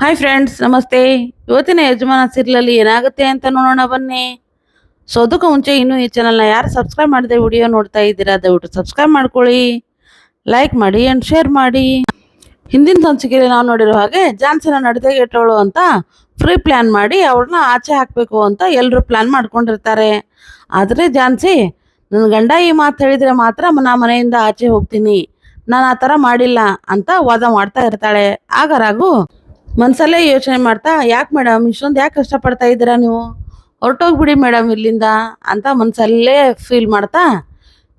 Hi friends ನಮಸ್ತೆ. ಇವತ್ತಿನ ಯಜಮಾನ ಸೀರಿಯಲಲ್ಲಿ ಏನಾಗುತ್ತೆ ಅಂತ ನೋಡೋಣ ಬನ್ನಿ. ಸೊ ಅದಕ್ಕೆ ಮುಂಚೆ ಇನ್ನೂ ಈ ಚಾನಲ್ನ ಯಾರು ಸಬ್ಸ್ಕ್ರೈಬ್ ಮಾಡಿದೆ ವಿಡಿಯೋ ನೋಡ್ತಾ ಇದ್ದೀರಾ, ದಯವಿಟ್ಟು ಸಬ್ಸ್ಕ್ರೈಬ್ ಮಾಡ್ಕೊಳ್ಳಿ. ಲೈಕ್ ಮಾಡಿ ಆ್ಯಂಡ್ ಶೇರ್ ಮಾಡಿ. ಹಿಂದಿನ ಸಂಚಿಕೆಯಲ್ಲಿ ನಾವು ನೋಡಿರೋ ಹಾಗೆ ಜಾನ್ಸನ ಜಾನ್ಸಿನ ನಡತೆಗೆಟ್ಟವಳು ಅಂತ ಫ್ರೀ ಪ್ಲ್ಯಾನ್ ಮಾಡಿ ಅವ್ರನ್ನ ಆಚೆ ಹಾಕಬೇಕು ಅಂತ ಎಲ್ಲರೂ ಪ್ಲ್ಯಾನ್ ಮಾಡ್ಕೊಂಡಿರ್ತಾರೆ. ಆದರೆ ಜಾನ್ಸಿ ನನ್ನ ಗಂಡ ಈ ಮಾತು ಹೇಳಿದರೆ ಮಾತ್ರ ನಾ ಮನೆಯಿಂದ ಆಚೆ ಹೋಗ್ತೀನಿ. ನಾನು ಆ ಥರ ಮಾಡಿಲ್ಲ ಅಂತ ವಾದ ಮಾಡ್ತಾ ಇರ್ತಾಳೆ. ಆಗ ರಾಘು ಮನ್ಸಲ್ಲೇ ಯೋಚನೆ ಮಾಡ್ತಾ, ಯಾಕೆ ಮೇಡಮ್, ಇಷ್ಟೊಂದು ಯಾಕೆ ಕಷ್ಟಪಡ್ತಾ ಇದ್ದೀರಾ ನೀವು? ಹೊರಟೋಗ್ಬಿಡಿ ಮೇಡಮ್ ಇಲ್ಲಿಂದ, ಅಂತ ಮನ್ಸಲ್ಲೇ ಫೀಲ್ ಮಾಡ್ತಾ,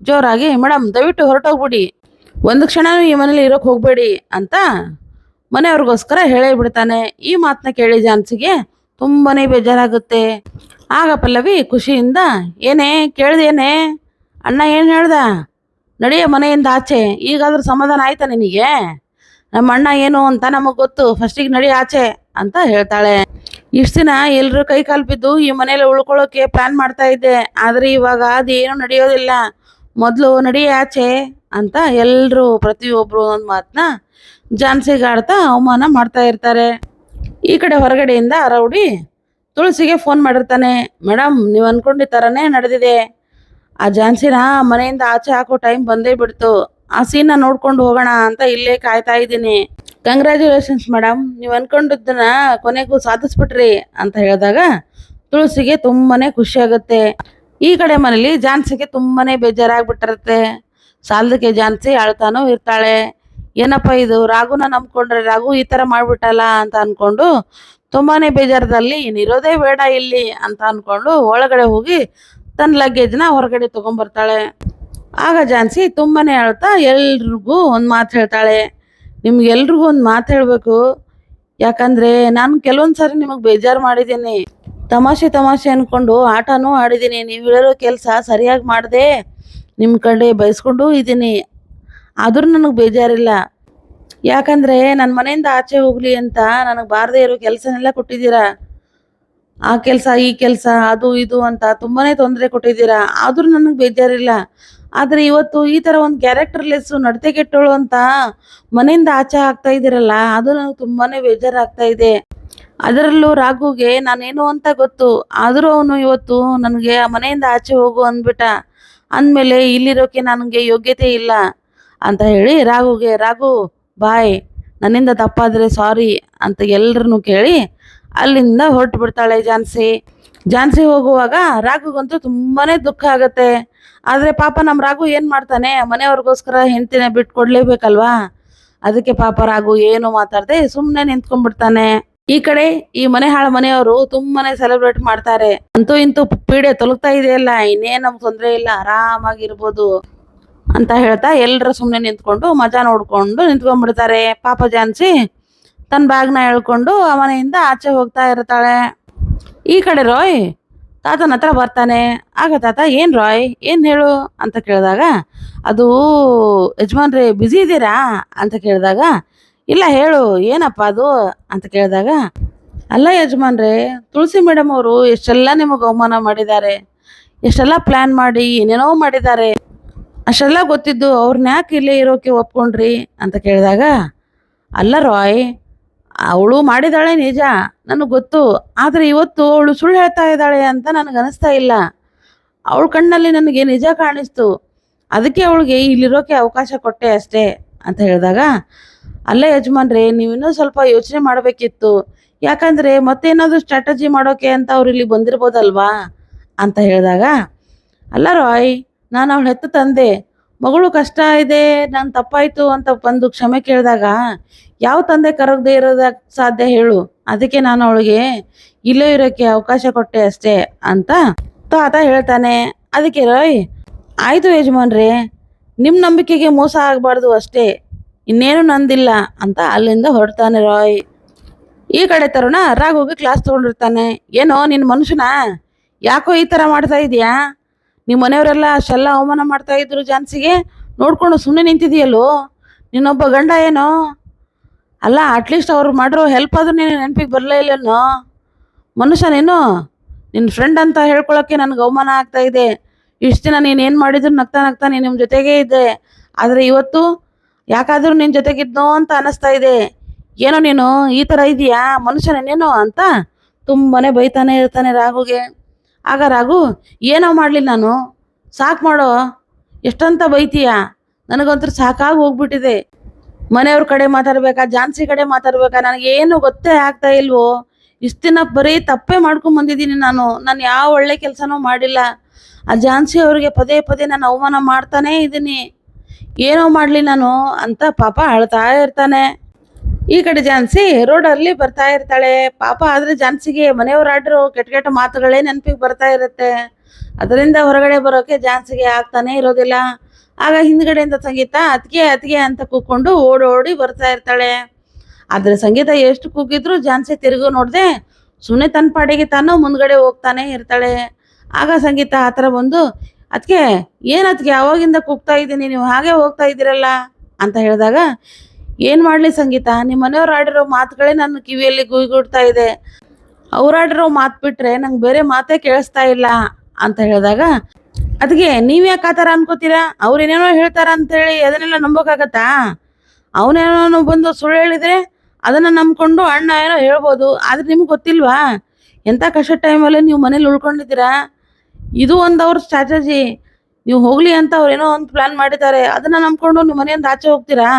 ಜೋರಾಗಿ, ಮೇಡಮ್, ದಯವಿಟ್ಟು ಹೊರಟೋಗ್ಬಿಡಿ. ಒಂದು ಕ್ಷಣನೂ ಈ ಮನೇಲಿ ಇರೋಕೆ ಹೋಗಬೇಡಿ, ಅಂತ ಮನೆಯವ್ರಿಗೋಸ್ಕರ ಹೇಳೇ ಬಿಡ್ತಾನೆ. ಈ ಮಾತನ್ನ ಕೇಳಿ ಜಾನ್ಸಿಗೆ ತುಂಬಾ ಬೇಜಾರಾಗುತ್ತೆ. ಆಗ ಪಲ್ಲವಿ ಖುಷಿಯಿಂದ, ಏನೇ, ಕೇಳ್ದೇನೆ? ಅಣ್ಣ ಏನು ಹೇಳ್ದ? ನಡೆಯ ಮನೆಯಿಂದ ಆಚೆ, ಈಗಾದರೂ ಸಮಾಧಾನ ಆಯ್ತಾ ನಿನಗೆ? ನಮ್ಮ ಅಣ್ಣ ಏನು ಅಂತ ನಮಗೆ ಗೊತ್ತು. ಫಸ್ಟಿಗೆ ನಡಿ ಆಚೆ ಅಂತ ಹೇಳ್ತಾಳೆ. ಇಷ್ಟು ದಿನ ಎಲ್ಲರೂ ಕೈ ಕಾಲು ಬಿದ್ದು ಈ ಮನೇಲಿ ಉಳ್ಕೊಳ್ಳೋಕೆ ಪ್ಲಾನ್ ಮಾಡ್ತಾ ಇದ್ದೆ. ಆದರೆ ಇವಾಗ ಅದೇನು ನಡೆಯೋದಿಲ್ಲ. ಮೊದಲು ನಡಿ ಆಚೆ ಅಂತ ಎಲ್ಲರೂ ಪ್ರತಿಯೊಬ್ಬರು ಒಂದು ಮಾತನ್ನ ಜಾನ್ಸಿಗಾಡ್ತಾ ಅವಮಾನ ಮಾಡ್ತಾ ಇರ್ತಾರೆ. ಈ ಕಡೆ ಹೊರಗಡೆಯಿಂದ ರೌಡಿ ತುಳಸಿಗೆ ಫೋನ್ ಮಾಡಿರ್ತಾನೆ. ಮೇಡಮ್ ನೀವು ಅನ್ಕೊಂಡಿದ್ದ ಥರನೇ ನಡೆದಿದೆ. ಆ ಝಾನ್ಸಿನ ಮನೆಯಿಂದ ಆಚೆ ಹಾಕೋ ಟೈಮ್ ಬಂದೇ ಬಿಡ್ತು. ಆ ಸೀನ್ ನೋಡ್ಕೊಂಡು ಹೋಗೋಣ ಅಂತ ಇಲ್ಲೇ ಕಾಯ್ತಾ ಇದ್ದೀನಿ. ಕಂಗ್ರ್ಯಾಚುಲೇಷನ್ಸ್ ಮೇಡಮ್ ನೀವು ಅನ್ಕೊಂಡಿದ್ದನ್ನ ಕೊನೆಗೂ ಸಾಧಿಸ್ಬಿಟ್ರಿ ಅಂತ ಹೇಳಿದಾಗ ತುಳಸಿಗೆ ತುಂಬಾನೇ ಖುಷಿ ಆಗುತ್ತೆ. ಈ ಕಡೆ ಮನೇಲಿ ಜಾನ್ಸಿಗೆ ತುಂಬಾನೇ ಬೇಜಾರಾಗ್ಬಿಟ್ಟಿರುತ್ತೆ. ಸಾಲದಕ್ಕೆ ಜಾನ್ಸಿ ಅಳ್ತಾನೂ ಇರ್ತಾಳೆ. ಏನಪ್ಪ ಇದು ರಾಘುನ ನಂಬ್ಕೊಂಡ್ರೆ ರಾಘು ಈ ಥರ ಮಾಡ್ಬಿಟ್ಟಲ್ಲ ಅಂತ ಅನ್ಕೊಂಡು ತುಂಬಾನೇ ಬೇಜಾರದಲ್ಲಿ ಇರೋದೇ ಬೇಡ ಇಲ್ಲಿ ಅಂತ ಅನ್ಕೊಂಡು ಒಳಗಡೆ ಹೋಗಿ ತನ್ನ ಲಗೇಜ್ನ ಹೊರಗಡೆ ತಗೊಂಬರ್ತಾಳೆ. ಆಗ ಜಾನ್ಸಿ ತುಂಬಾ ಹೇಳ್ತಾ, ಎಲ್ರಿಗೂ ಒಂದು ಮಾತು ಹೇಳ್ತಾಳೆ. ನಿಮ್ಗೆಲ್ರಿಗೂ ಒಂದು ಮಾತು ಹೇಳಬೇಕು. ಯಾಕಂದ್ರೆ ನಾನು ಕೆಲವೊಂದು ಸಾರಿ ನಿಮಗೆ ಬೇಜಾರು ಮಾಡಿದ್ದೀನಿ. ತಮಾಷೆ ತಮಾಷೆ ಅನ್ಕೊಂಡು ಆಟನೂ ಆಡಿದ್ದೀನಿ. ನೀವು ಹೇಳೋ ಕೆಲಸ ಸರಿಯಾಗಿ ಮಾಡಿದೆ ನಿಮ್ಮ ಕಡೆ ಬಯಸ್ಕೊಂಡು ಇದ್ದೀನಿ ಆದರೂ ನನಗೆ ಬೇಜಾರಿಲ್ಲ. ಯಾಕಂದರೆ ನನ್ನ ಮನೆಯಿಂದ ಆಚೆ ಹೋಗಲಿ ಅಂತ ನನಗೆ ಬಾರದೇ ಇರೋ ಕೆಲಸನೆಲ್ಲ ಕೊಟ್ಟಿದ್ದೀರಾ? ಆ ಕೆಲಸ, ಈ ಕೆಲಸ, ಅದು, ಇದು ಅಂತ ತುಂಬಾ ತೊಂದರೆ ಕೊಟ್ಟಿದ್ದೀರಾ? ಆದರೂ ನನಗೆ ಬೇಜಾರಿಲ್ಲ. ಆದ್ರೆ ಇವತ್ತು ಈ ತರ ಒಂದು ಕ್ಯಾರೆಕ್ಟರ್ಲೆಸ್ಸು ನಡತೆ ಕೆಟ್ಟೋಳು ಅಂತ ಮನೆಯಿಂದ ಆಚೆ ಆಗ್ತಾ ಇದ್ದೀರಲ್ಲ ಅದು ನನಗೆ ತುಂಬಾನೇ ಬೇಜಾರಾಗ್ತಾ ಇದೆ. ಅದರಲ್ಲೂ ರಾಘುಗೆ ನಾನೇನು ಅಂತ ಗೊತ್ತು, ಆದರೂ ಅವನು ಇವತ್ತು ನನಗೆ ಆ ಮನೆಯಿಂದ ಆಚೆ ಹೋಗು ಅಂದ್ಬಿಟ್ಟ. ಅಂದಮೇಲೆ ಇಲ್ಲಿರೋಕೆ ನನಗೆ ಯೋಗ್ಯತೆ ಇಲ್ಲ ಅಂತ ಹೇಳಿ ರಾಘುಗೆ, ರಾಘು, ಬಾಯ್, ನನ್ನಿಂದ ತಪ್ಪಾದ್ರೆ ಸಾರಿ ಅಂತ ಎಲ್ಲರನ್ನು ಕೇಳಿ ಅಲ್ಲಿಂದ ಹೊರಟು ಬಿಡ್ತಾಳೆ ಜಾನ್ಸಿ. ಜಾನ್ಸಿ ಹೋಗುವಾಗ ರಾಘುಗಂತೂ ತುಂಬಾನೇ ದುಃಖ ಆಗತ್ತೆ. ಆದ್ರೆ ಪಾಪ ನಮ್ಮ ರಾಘು ಏನ್ ಮಾಡ್ತಾನೆ? ಮನೆಯವ್ರಿಗೋಸ್ಕರ ಹೆಂಡತಿನ ಬಿಟ್ಟು ಕೊಡ್ಲೇಬೇಕಲ್ವಾ ಅದಕ್ಕೆ ಪಾಪ ರಾಘು ಏನು ಮಾತಾಡದೆ ಸುಮ್ಮನೆ ನಿಂತ್ಕೊಂಡ್ಬಿಡ್ತಾನೆ. ಈ ಕಡೆ ಈ ಮನೆ ಹಾಳ ಮನೆಯವರು ತುಂಬಾನೇ ಸೆಲೆಬ್ರೇಟ್ ಮಾಡ್ತಾರೆ. ಅಂತೂ ಇಂತೂ ಪೀಡೆ ತೊಲಗ್ತಾ ಇದೆಯಲ್ಲ, ಇನ್ನೇನ್ ನಮ್ಗೆ ತೊಂದರೆ ಇಲ್ಲ, ಆರಾಮಾಗಿರ್ಬೋದು ಅಂತ ಹೇಳ್ತಾ ಎಲ್ಲರೂ ಸುಮ್ಮನೆ ನಿಂತ್ಕೊಂಡು ಮಜಾ ನೋಡ್ಕೊಂಡು ನಿಂತ್ಕೊಂಡ್ಬಿಡ್ತಾರೆ. ಪಾಪ ಜಾನ್ಸಿ ತನ್ನ ಬ್ಯಾಗ್ನ ಹೇಳ್ಕೊಂಡು ಆ ಮನೆಯಿಂದ ಆಚೆ ಹೋಗ್ತಾ ಇರ್ತಾಳೆ. ಈ ಕಡೆ ರಾಯ್, ತಾತನ ಹತ್ರ ಬರ್ತಾನೆ. ಆಗ ತಾತ, ಏನ್ ರಾಯ್, ಏನು ಹೇಳು? ಅಂತ ಕೇಳಿದಾಗ, ಅದು ಯಜಮಾನ್ರಿ ಬ್ಯುಸಿ ಇದ್ದೀರಾ? ಅಂತ ಕೇಳಿದಾಗ, ಇಲ್ಲ, ಹೇಳು, ಏನಪ್ಪ ಅದು? ಅಂತ ಕೇಳಿದಾಗ, ಅಲ್ಲ ಯಜಮಾನ್ರೆ, ತುಳಸಿ ಮೇಡಮ್ ಅವರು ಎಷ್ಟೆಲ್ಲ ನಿಮಗೆ ಅವಮಾನ ಮಾಡಿದ್ದಾರೆ. ಎಷ್ಟೆಲ್ಲ ಪ್ಲ್ಯಾನ್ ಮಾಡಿ, ಏನೇನೋ ಮಾಡಿದ್ದಾರೆ. ಅಷ್ಟೆಲ್ಲ ಗೊತ್ತಿದ್ದು ಅವ್ರನ್ನ ಯಾಕೆ ಇಲ್ಲೇ ಇರೋಕೆ ಒಪ್ಕೊಂಡ್ರಿ? ಅಂತ ಕೇಳಿದಾಗ, ಅಲ್ಲ ರಾಯ್ ಅವಳು ಮಾಡಿದಾಳೆ ನಿಜ, ನನಗೆ ಗೊತ್ತು, ಆದರೆ ಇವತ್ತು ಅವಳು ಸುಳ್ಳು ಹೇಳ್ತಾ ಇದ್ದಾಳೆ ಅಂತ ನನಗೆ ಅನಿಸ್ತಾ ಇಲ್ಲ. ಅವಳ ಕಣ್ಣಲ್ಲಿ ನನಗೆ ನಿಜ ಕಾಣಿಸ್ತು. ಅದಕ್ಕೆ ಅವಳಿಗೆ ಇಲ್ಲಿರೋಕೆ ಅವಕಾಶ ಕೊಟ್ಟೆ ಅಷ್ಟೇ ಅಂತ ಹೇಳಿದಾಗ, ಅಲ್ಲ ಯಜಮಾನ್ರೆ, ನೀವು ಇನ್ನೂ ಸ್ವಲ್ಪ ಯೋಚನೆ ಮಾಡಬೇಕಿತ್ತು. ಯಾಕಂದರೆ ಮತ್ತೇನಾದರೂ ಸ್ಟ್ರಾಟಜಿ ಮಾಡೋಕೆ ಅಂತ ಅವ್ರು ಇಲ್ಲಿ ಬಂದಿರ್ಬೋದಲ್ವಾ? ಅಂತ ಹೇಳಿದಾಗ, ಅಲ್ಲ ರಾಯ್, ನಾನು ಅವಳ ಹೆತ್ತ ತಂದೆ. ಮಗಳು ಕಷ್ಟ ಇದೆ, ನಾನು ತಪ್ಪಾಯಿತು ಅಂತ ಬಂದು ಕ್ಷಮೆ ಕೇಳಿದಾಗ ಯಾವ ತಂದೆ ಕರಗದೆ ಇರೋದಕ್ಕೆ ಸಾಧ್ಯ ಹೇಳು. ಅದಕ್ಕೆ ನಾನು ಅವಳಿಗೆ ಇಲ್ಲೇ ಇರೋಕ್ಕೆ ಅವಕಾಶ ಕೊಟ್ಟೆ ಅಷ್ಟೇ ಅಂತ ತಾತ ಹೇಳ್ತಾನೆ. ಅದಕ್ಕೆ ರೋಯ್ ಆಯಿತು ಯಜಮಾನ್ರಿ ನಿಮ್ಮ ನಂಬಿಕೆಗೆ ಮೋಸ ಆಗಬಾರ್ದು ಅಷ್ಟೇ, ಇನ್ನೇನು ನಂದಿಲ್ಲ ಅಂತ ಅಲ್ಲಿಂದ ಹೊರಡ್ತಾನೆ ರಾಯ್ ಈ ಕಡೆ ತರುಣ ಹೋಗಿ ಕ್ಲಾಸ್ ತೊಗೊಂಡಿರ್ತಾನೆ. ಏನೋ ನಿನ್ನ ಮನುಷ್ಯನ, ಯಾಕೋ ಈ ಥರ ಮಾಡ್ತಾ ಇದೀಯಾ? ನಿಮ್ಮ ಮನೆಯವರೆಲ್ಲ ಅಷ್ಟೆಲ್ಲ ಅವಮಾನ ಮಾಡ್ತಾ ಇದ್ರು ಜಾನ್ಸಿಗೆ? ನೋಡ್ಕೊಂಡು ಸುಮ್ಮನೆ ನಿಂತಿದೆಯಲ್ಲೋ ನಿನ್ನೊಬ್ಬ ಗಂಡ ಏನೋ? ಅಲ್ಲ ಅಟ್ಲೀಸ್ಟ್ ಅವ್ರು ಮಾಡಿರೋ ಹೆಲ್ಪ್ ಆದ್ರೂ ನೀನು ನೆನಪಿಗೆ ಬರಲೇ ಇಲ್ಲನೋ ಮನುಷ್ಯ ನೀನು ನಿನ್ನ ಫ್ರೆಂಡ್ ಅಂತ ಹೇಳ್ಕೊಳಕ್ಕೆ ನನಗೆ ಅವಮಾನ ಆಗ್ತಾ ಇದೆ. ಇಷ್ಟು ದಿನ ನೀನು ಏನು ಮಾಡಿದ್ರು ನಗ್ತಾ ನಗ್ತಾ ನೀನು ನಿಮ್ಮ ಜೊತೆಗೇ ಇದ್ದೆ. ಆದರೆ ಇವತ್ತು ಯಾಕಾದರೂ ನಿನ್ನ ಜೊತೆಗಿದ್ನೋ ಅಂತ ಅನ್ನಿಸ್ತಾ ಇದೆ. ಏನೋ ನೀನು ಈ ಥರ ಇದೆಯಾ ಮನುಷ್ಯನೇನೇನೋ ಅಂತ ತುಂಬಾನೇ ಬೈತಾನೆ ಇರ್ತಾನೆ ರಾಘುಗೆ ಆಗ ರಾಘು, ಏನೋ ಮಾಡಲಿ ನಾನು. ಸಾಕು ಮಾಡೋ, ಎಷ್ಟಂತ ಬೈತೀಯ? ನನಗಂತೂ ಸಾಕಾಗಿ ಹೋಗ್ಬಿಟ್ಟಿದೆ. ಮನೆಯವ್ರ ಕಡೆ ಮಾತಾಡ್ಬೇಕಾ, ಜಾನ್ಸಿ ಕಡೆ ಮಾತಾಡ್ಬೇಕಾ, ನನಗೇನು ಗೊತ್ತೇ ಆಗ್ತಾ ಇಲ್ವೋ? ಇಷ್ಟು ದಿನ ಬರೀ ತಪ್ಪೇ ಮಾಡ್ಕೊಂಡು ಬಂದಿದ್ದೀನಿ ನಾನು. ನಾನು ಯಾವ ಒಳ್ಳೆ ಕೆಲಸನೂ ಮಾಡಿಲ್ಲ. ಆ ಜಾನ್ಸಿ ಅವ್ರಿಗೆ ಪದೇ ಪದೇ ನಾನು ಅವಮಾನ ಮಾಡ್ತಾನೇ ಇದ್ದೀನಿ. ಏನೋ ಮಾಡಲಿ ನಾನು ಅಂತ ಪಾಪ ಅಳ್ತಾ ಇರ್ತಾನೆ. ಈ ಕಡೆ ಜಾನ್ಸಿ ರೋಡಲ್ಲಿ ಬರ್ತಾ ಇರ್ತಾಳೆ. ಪಾಪ ಆದ್ರೆ ಜಾನ್ಸಿಗೆ ಮನೆಯವ್ರು ಆಡಿರೋ ಕೆಟ್ಟ ಕೆಟ್ಟ ಮಾತುಗಳೇ ನೆನಪಿಗೆ ಬರ್ತಾ ಇರುತ್ತೆ. ಅದರಿಂದ ಹೊರಗಡೆ ಬರೋಕೆ ಜಾನ್ಸಿಗೆ ಆಗ್ತಾನೆ ಇರೋದಿಲ್ಲ. ಆಗ ಹಿಂದ್ಗಡೆಯಿಂದ ಸಂಗೀತ ಅತ್ಗೆ ಅತ್ಗೆ ಅಂತ ಕೂಕೊಂಡು ಓಡೋಡಿ ಬರ್ತಾ ಇರ್ತಾಳೆ. ಆದ್ರೆ ಸಂಗೀತ ಎಷ್ಟು ಕೂಗಿದ್ರು ಜಾನ್ಸಿ ತಿರುಗು ನೋಡ್ದೆ ಸುಮ್ಮನೆ ತನ್ನ ಪಾಡಿಗೆ ತಾನು ಮುಂದ್ಗಡೆ ಹೋಗ್ತಾನೆ ಇರ್ತಾಳೆ. ಆಗ ಸಂಗೀತ ಆ ಥರ ಬಂದು, ಅದ್ಕೆ ಏನು ಅದಕ್ಕೆ ಯಾವಾಗಿಂದ ಕೂಗ್ತಾ ಇದ್ದೀನಿ, ನೀವು ಹಾಗೆ ಹೋಗ್ತಾ ಇದ್ದೀರಲ್ಲ? ಅಂತ ಹೇಳಿದಾಗ ಏನು ಮಾಡಲಿ ಸಂಗೀತ? ನಿಮ್ಮ ಮನೆಯವ್ರು ಆಡಿರೋ ಮಾತುಗಳೇ ನನ್ನ ಕಿವಿಯಲ್ಲಿ ಗುಯ್ಗುಡ್ತಾ ಇದೆ. ಅವ್ರು ಆಡಿರೋ ಮಾತು ಬಿಟ್ರೆ ನಂಗೆ ಬೇರೆ ಮಾತೇ ಕೇಳಿಸ್ತಾ ಇಲ್ಲ ಅಂತ ಹೇಳಿದಾಗ ಅದಕ್ಕೆ ನೀವು ಯಾಕೆ ಆ ಥರ ಅನ್ಕೋತೀರಾ? ಅವ್ರು ಏನೇನೋ ಹೇಳ್ತಾರ ಅಂತೇಳಿ ಅದನ್ನೆಲ್ಲ ನಂಬೋಕ್ಕಾಗತ್ತಾ? ಅವನೇನೋ ಬಂದು ಸುಳ್ಳು ಹೇಳಿದ್ರೆ ಅದನ್ನ ನಂಬ್ಕೊಂಡು ಅಣ್ಣ ಏನೋ ಹೇಳ್ಬೋದು, ಆದ್ರೆ ನಿಮ್ಗೆ ಗೊತ್ತಿಲ್ವಾ? ಎಂಥ ಕಷ್ಟ ಟೈಮಲ್ಲಿ ನೀವು ಮನೇಲಿ ಉಳ್ಕೊಂಡಿದ್ದೀರಾ? ಇದು ಒಂದು ಅವ್ರ ಸ್ಟ್ರಾಟಜಿ. ನೀವು ಹೋಗ್ಲಿ ಅಂತ ಅವ್ರು ಏನೋ ಒಂದು ಪ್ಲಾನ್ ಮಾಡಿದ್ದಾರೆ. ಅದನ್ನ ನಂಬ್ಕೊಂಡು ನೀವು ಮನೆಯಿಂದ ಆಚೆ ಹೋಗ್ತೀರಾ?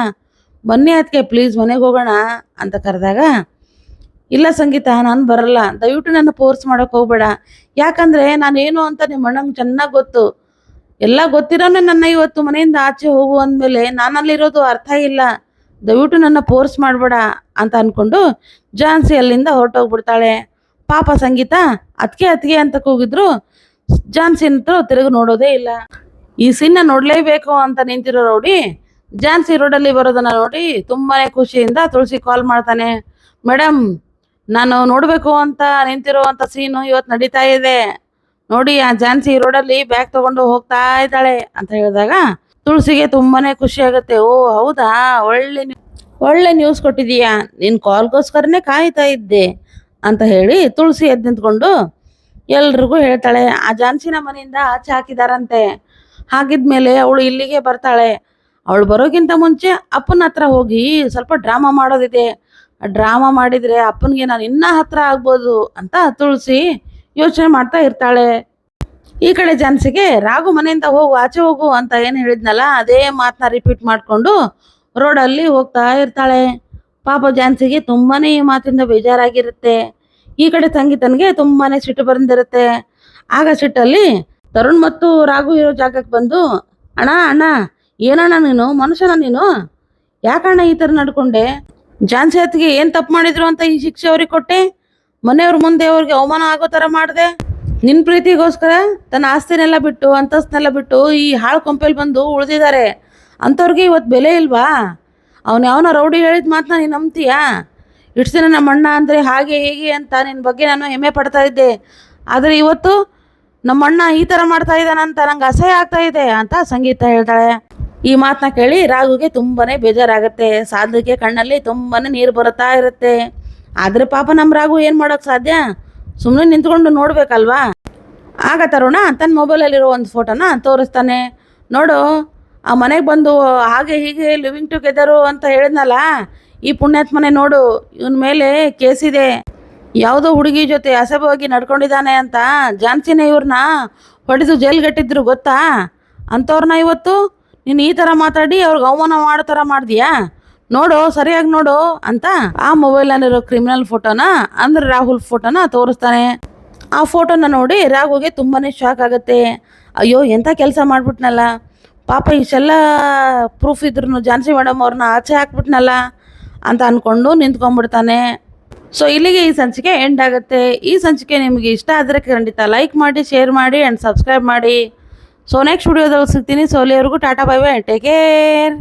ಬನ್ನಿ ಅದಕ್ಕೆ ಪ್ಲೀಸ್ ಮನೆಗೆ ಹೋಗೋಣ ಅಂತ ಕರೆದಾಗ, ಇಲ್ಲ ಸಂಗೀತ, ನಾನು ಬರಲ್ಲ. ದಯವಿಟ್ಟು ನನ್ನ ಫೋರ್ಸ್ ಮಾಡೋಕೆ ಹೋಗ್ಬೇಡ. ಯಾಕಂದರೆ ನಾನೇನು ಅಂತ ನಿಮ್ಮ ಅಣ್ಣಂಗೆ ಚೆನ್ನಾಗಿ ಗೊತ್ತು. ಎಲ್ಲ ಗೊತ್ತಿರೋನೇ ನನ್ನ ಇವತ್ತು ಮನೆಯಿಂದ ಆಚೆ ಹೋಗು ಅಂದಮೇಲೆ ನಾನಲ್ಲಿರೋದು ಅರ್ಥ ಇಲ್ಲ. ದಯವಿಟ್ಟು ನನ್ನ ಫೋರ್ಸ್ ಮಾಡಬೇಡ ಅಂತ ಅಂದ್ಕೊಂಡು ಜಾನ್ಸಿ ಅಲ್ಲಿಂದ ಹೊರಟೋಗ್ಬಿಡ್ತಾಳೆ. ಪಾಪ ಸಂಗೀತ, ಅತ್ಗೆ ಅತ್ಗೆ ಅಂತ ಕೂಗಿದ್ರು. ಅಂತೂ ತಿರುಗಿ ನೋಡೋದೇ ಇಲ್ಲ. ಈ ಸಿನ್ನ ನೋಡಲೇಬೇಕು ಅಂತ ನಿಂತಿರೋ ರೌಡಿ ಜಾನ್ಸಿ ರೋಡಲ್ಲಿ ಬರೋದನ್ನ ನೋಡಿ ತುಂಬಾನೇ ಖುಷಿಯಿಂದ ತುಳಸಿ ಕಾಲ್ ಮಾಡ್ತಾನೆ ಮೇಡಮ್ ನಾನು ನೋಡಬೇಕು ಅಂತ ನಿಂತಿರುವಂತ ಸೀನು ಇವತ್ತು ನಡೀತಾ ಇದೆ. ನೋಡಿ ಆ ಜಾನ್ಸಿ ರೋಡಲ್ಲಿ ಬ್ಯಾಗ್ ತಗೊಂಡು ಹೋಗ್ತಾ ಇದ್ದಾಳೆ ಅಂತ ಹೇಳಿದಾಗ ತುಳಸಿಗೆ ತುಂಬಾನೇ ಖುಷಿ ಆಗುತ್ತೆ, ಓ, ಹೌದಾ? ಒಳ್ಳೆ ಒಳ್ಳೆ ನ್ಯೂಸ್ ಕೊಟ್ಟಿದೀಯಾ ನಿನ್ ಕಾಲ್ಗೋಸ್ಕರನೇ ಕಾಯ್ತಾ ಇದ್ದೆ ಅಂತ ಹೇಳಿ ತುಳಸಿ ಎದ್ದು ನಿಂತ್ಕೊಂಡು ಎಲ್ರಿಗೂ ಹೇಳ್ತಾಳೆ, ಆ ಜಾನ್ಸಿನ ಮನೆಯಿಂದ ಆಚೆ ಹಾಕಿದಾರಂತೆ. ಹಾಗಿದ್ಮೇಲೆ ಅವಳು ಇಲ್ಲಿಗೆ ಬರ್ತಾಳೆ. ಅವಳು ಬರೋಕ್ಕಿಂತ ಮುಂಚೆ ಅಪ್ಪನ ಹತ್ರ ಹೋಗಿ ಸ್ವಲ್ಪ ಡ್ರಾಮಾ ಮಾಡೋದಿದೆ. ಡ್ರಾಮಾ ಮಾಡಿದರೆ ಅಪ್ಪನಿಗೆ ನಾನು ಇನ್ನೂ ಹತ್ರ ಆಗ್ಬೋದು ಅಂತ ತುಳಸಿ ಯೋಚನೆ ಮಾಡ್ತಾ ಇರ್ತಾಳೆ. ಈ ಕಡೆ ಜಾನ್ಸಿಗೆ ರಾಘು ಮನೆಯಿಂದ ಹೋಗು, ಆಚೆ ಹೋಗು ಅಂತ ಏನು ಹೇಳಿದ್ನಲ್ಲ, ಅದೇ ಮಾತನ್ನ ರಿಪೀಟ್ ಮಾಡಿಕೊಂಡು ರೋಡಲ್ಲಿ ಹೋಗ್ತಾ ಇರ್ತಾಳೆ. ಪಾಪ ಜಾನ್ಸಿಗೆ ತುಂಬಾ ಈ ಮಾತಿಂದ ಬೇಜಾರಾಗಿರುತ್ತೆ. ಈ ಕಡೆ ತಂಗಿ ತನಗೆ ತುಂಬಾ ಸಿಟ್ಟು ಬಂದಿರುತ್ತೆ. ಆಗ ಸಿಟ್ಟಲ್ಲಿ ತರುಣ್ ಮತ್ತು ರಾಘು ಇರೋ ಜಾಗಕ್ಕೆ ಬಂದು, ಅಣ್ಣ ಅಣ್ಣ ಏನಣ್ಣ ನೀನು? ಮನುಷ್ಯನ ನೀನು? ಯಾಕಣ್ಣ ಈ ಥರ ನಡ್ಕೊಂಡೆ? ಜಾನ್ಸೇತಿಗೆ ಏನು ತಪ್ಪು ಮಾಡಿದ್ರು ಅಂತ ಈ ಶಿಕ್ಷೆ ಅವ್ರಿಗೆ ಕೊಟ್ಟೆ? ಮನೆಯವ್ರ ಮುಂದೆ ಅವ್ರಿಗೆ ಅವಮಾನ ಆಗೋ ಥರ ಮಾಡಿದೆ? ನಿನ್ನ ಪ್ರೀತಿಗೋಸ್ಕರ ತನ್ನ ಆಸ್ತಿನೆಲ್ಲ ಬಿಟ್ಟು, ಅಂತಸ್ತನೆಲ್ಲ ಬಿಟ್ಟು ಈ ಹಾಳು ಕೊಂಪೆಲಿ ಬಂದು ಉಳಿದಿದ್ದಾರೆ ಅಂಥವ್ರಿಗೆ ಇವತ್ತು ಬೆಲೆ ಇಲ್ವಾ? ಅವನು ಯಾವನ ರೌಡಿ ಹೇಳಿದ ಮಾತನ್ನ ನೀನು ನಂಬ್ತೀಯಾ? ಇಷ್ಟು ದಿನ ನಮ್ಮ ಅಂದರೆ ಹಾಗೆ ಹೇಗೆ ಅಂತ ನಿನ್ನ ಬಗ್ಗೆ ನಾನು ಹೆಮ್ಮೆ ಪಡ್ತಾ ಇದ್ದೆ. ಆದರೆ ಇವತ್ತು ನಮ್ಮ ಅಣ್ಣ ಈ ಥರ ಮಾಡ್ತಾ ಇದ್ದಾನಂತ ನಂಗೆ ಅಸಹ್ಯ ಆಗ್ತಾ ಇದೆ ಅಂತ ಸಂಗೀತ ಹೇಳ್ತಾಳೆ. ಈ ಮಾತನ್ನ ಕೇಳಿ ರಾಘುಗೆ ತುಂಬಾನೇ ಬೇಜಾರಾಗುತ್ತೆ. ಸಾಧುಗೆ ಕಣ್ಣಲ್ಲಿ ತುಂಬಾನೇ ನೀರು ಬರುತ್ತಾ ಇರುತ್ತೆ. ಆದರೆ ಪಾಪ ನಮ್ಮ ರಾಘು ಏನು ಮಾಡೋಕ್ಕೆ ಸಾಧ್ಯ? ಸುಮ್ಮನೆ ನಿಂತ್ಕೊಂಡು ನೋಡಬೇಕಲ್ವಾ? ಆಗ ತರುಣ ತನ್ನ ಮೊಬೈಲಲ್ಲಿರೋ ಒಂದು ಫೋಟೋನ ತೋರಿಸ್ತಾನೆ. ನೋಡು, ಆ ಮನೆಗೆ ಬಂದು ಹಾಗೆ ಹೀಗೆ ಲಿವಿಂಗ್ ಟುಗೆದರು ಅಂತ ಹೇಳಿದ್ನಲ್ಲ, ಈ ಪುಣ್ಯಾತ್ಮನೆ ನೋಡು, ಇವನ ಮೇಲೆ ಕೇಸಿದೆ ಯಾವುದೋ ಹುಡುಗಿ ಜೊತೆ ಅಸಭವಾಗಿ ನಡ್ಕೊಂಡಿದ್ದಾನೆ ಅಂತ ಜಾನ್ಸಿನೇ ಇವ್ರನ್ನ ಹೊಡೆದು ಜೈಲ್ಗಟ್ಟಿದ್ರು ಗೊತ್ತಾ? ಅಂಥವ್ರನ್ನ ಇವತ್ತು ನೀನು ಈ ಥರ ಮಾತಾಡಿ ಅವ್ರಿಗೆ ಅವಮಾನ ಮಾಡೋ ಥರ ಮಾಡಿದ್ಯಾ? ನೋಡು, ಸರಿಯಾಗಿ ನೋಡು ಅಂತ ಆ ಮೊಬೈಲಲ್ಲಿರೋ ಕ್ರಿಮಿನಲ್ ಫೋಟೋನ ಅಂದ್ರೆ ರಾಹುಲ್ ಫೋಟೋನ ತೋರಿಸ್ತಾನೆ. ಆ ಫೋಟೋನ ನೋಡಿ ರಾಘುಗೆ ತುಂಬಾನೇ ಶಾಕ್ ಆಗುತ್ತೆ. ಅಯ್ಯೋ ಎಂಥ ಕೆಲಸ ಮಾಡ್ಬಿಟ್ನಲ್ಲ? ಪಾಪ ಇಷ್ಟೆಲ್ಲ ಪ್ರೂಫ್ ಇದ್ರು ಜಾನ್ಸಿ ಮೇಡಮ್ ಅವ್ರನ್ನ ಆಚೆ ಹಾಕ್ಬಿಟ್ನಲ್ಲ ಅಂತ ಅಂದ್ಕೊಂಡು ನಿಂತ್ಕೊಂಡ್ಬಿಡ್ತಾನೆ. ಸೊ ಇಲ್ಲಿಗೆ ಈ ಸಂಚಿಕೆ ಎಂಡ್ ಆಗುತ್ತೆ. ಈ ಸಂಚಿಕೆ ನಿಮಗೆ ಇಷ್ಟ ಆದರೆ ಖಂಡಿತ ಲೈಕ್ ಮಾಡಿ ಶೇರ್ ಮಾಡಿ ಆ್ಯಂಡ್ ಸಬ್ಸ್ಕ್ರೈಬ್ ಮಾಡಿ. ಸೊ ನೆಕ್ಸ್ಟ್ ವಿಡಿಯೋದಲ್ಲಿ ಸಿಗ್ತೀನಿ ಸೊ ಅಲ್ಲಿವರೆಗೂ tata bye bye take care